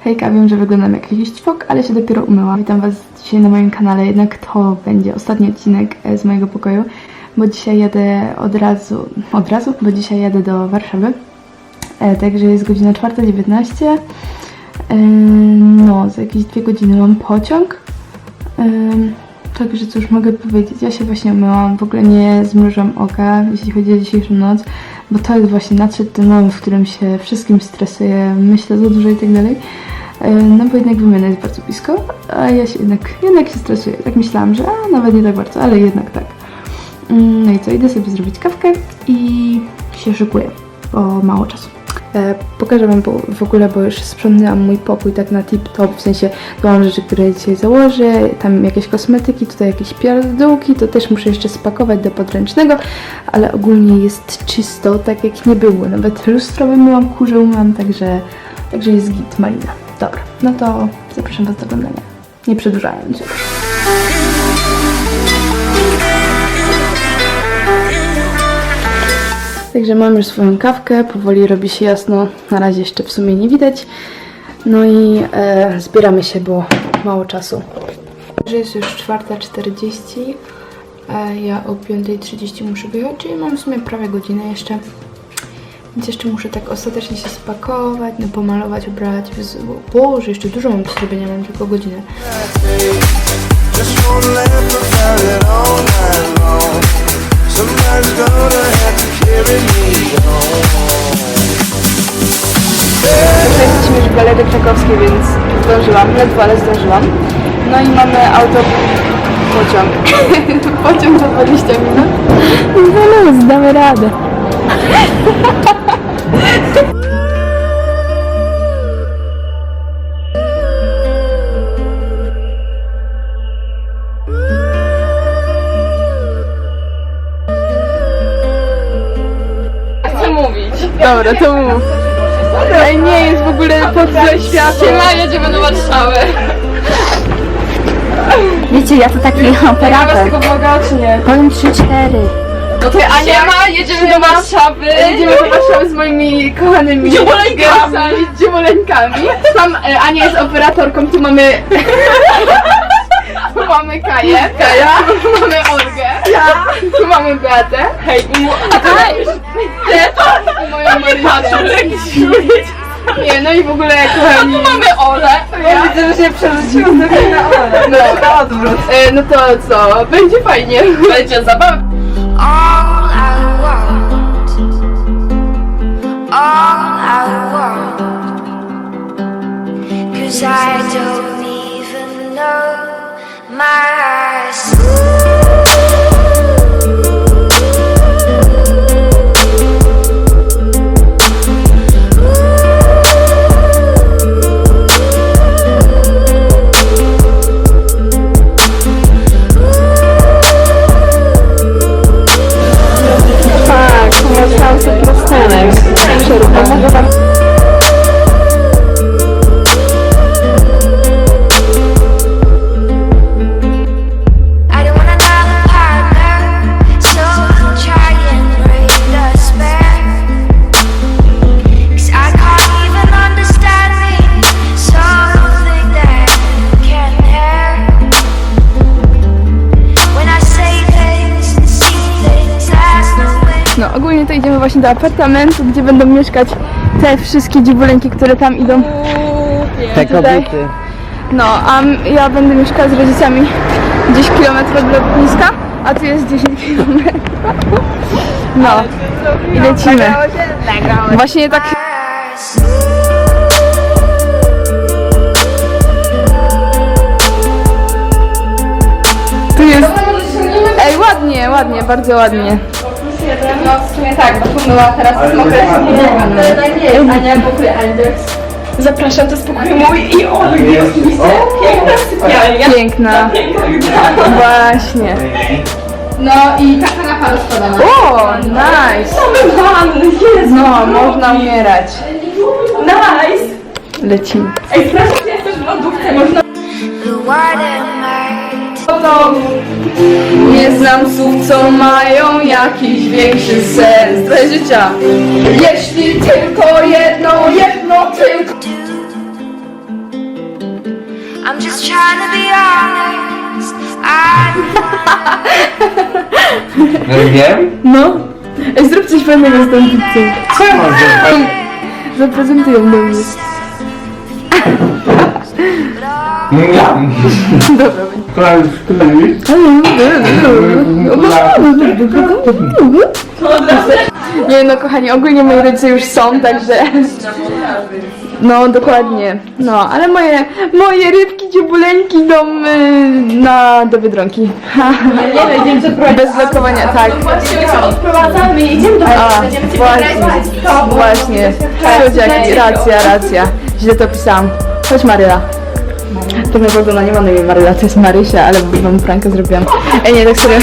Hejka, wiem, że wyglądam jak jakiś ćwok, ale się dopiero umyłam. Witam Was dzisiaj na moim kanale, jednak to będzie ostatni odcinek e, z mojego pokoju, bo dzisiaj jadę od razu, od razu, bo dzisiaj jadę do Warszawy. E, także jest godzina 4.19. E, no, za jakieś dwie godziny mam pociąg. Ym, Także cóż mogę powiedzieć, ja się właśnie umyłam, w ogóle nie zmrużam oka, jeśli chodzi o dzisiejszą noc, bo to jest właśnie nadszedł ten moment, w którym się wszystkim stresuję, myślę za dużo i tak dalej. Ym, No bo jednak wymiana jest bardzo blisko, a ja się jednak, jednak się stresuję. Tak myślałam, że a, nawet nie tak bardzo, ale jednak tak. Ym, No i co, idę sobie zrobić kawkę i się szykuję, bo mało czasu. E, pokażę Wam bo, w ogóle, bo już sprzątnęłam mój pokój tak na tip-top, w sensie mam rzeczy, które dzisiaj założę, tam jakieś kosmetyki, tutaj jakieś pierdółki, to też muszę jeszcze spakować do podręcznego, ale ogólnie jest czysto, tak jak nie było, nawet lustro wymyłam, kurze umyłam, także, także jest git, malina. Dobra, no to zapraszam Was do oglądania, nie przedłużając już. Także mam już swoją kawkę, powoli robi się jasno, na razie jeszcze w sumie nie widać. No i e, zbieramy się, bo mało czasu. Że jest już 4.40, a ja o 5.30 muszę wyjechać, czyli mam w sumie prawie godzinę jeszcze. Więc jeszcze muszę tak ostatecznie się spakować, no pomalować, ubrać. Boże, jeszcze dużo mam do zrobienia, mam tylko godzinę. Jesteśmy już w Galerii Krakowskiej, więc zdążyłam, ledwo, ale zdążyłam. No i mamy auto, pociąg. pociąg za 20 minut. No luz, damy radę. Chcę mówić. Dobra, to mów. Ej, nie jest w ogóle pod tle światła. Siema, jedziemy do Warszawy. Wiecie, ja to taki operator. tego vloga, czy nie? Powiem 3-4. No to Ania, jedziemy do Warszawy. Jedziemy do Warszawy z moimi kochanymi Dziewoleńkami. dziewoleńkami. Tam e, Ania jest operatorką, tu mamy... Tu mamy Kaję, Kaja, tu mamy Olgę, ja. tu mamy Beatę, hej, a to i moją Marynę. Nie, no i w ogóle kochani... Mamy Ole. Ja widzę, że się przerzuciło na Ole. No, na odwrót. E, no to co, będzie fajnie. Będzie zabawa. Cause I don't even know myself. Ogólnie to idziemy właśnie do apartamentu, gdzie będą mieszkać te wszystkie dziewulenki, które tam idą. Te kobiety. No, a ja będę mieszkała z rodzicami gdzieś kilometr od lotniska, a tu jest 10 kilometrów. No, i lecimy. Właśnie tak tu jest... Ej, ładnie, ładnie, bardzo ładnie. No w sumie tak, bo pomyła teraz jest mokre. Nie, Ania, pokój Anders. Zapraszam, to jest pokój mój i Olgi. Piękna sypialnia. Piękna. Właśnie. No i taka kanapa rozkładana. O, nice. Mamy wanny, jest. No, można umierać. Nice. Lecimy. Ej, sprawdź, jest też w lodówce, można The watermark. Nie znam słów, co mają jakiś większy sens. Trochę życia. Jeśli tylko jedno, jedno tylko. do just trying to be honest. I No wiem? No. Ej, zrób coś fajnego z tą pizzą. Co ja mam zrobić? Zaprezentuję do mnie. Miam. Dobra, już tyle mi? Nie no kochani, ogólnie moi rodzice już są, także... No dokładnie, no ale moje, moje rybki dziebuleńki idą y, na, do Biedronki. Bez lokowania, tak. Odprowadzamy i idziemy do A, właśnie, właśnie. Słodziaki, racja, racja. Źle to pisałam. Chodź Maryla. To mnie w nie ma na imię Maryla, to jest Marysia, ale wam prankę zrobiłam. Ej, nie, tak serio.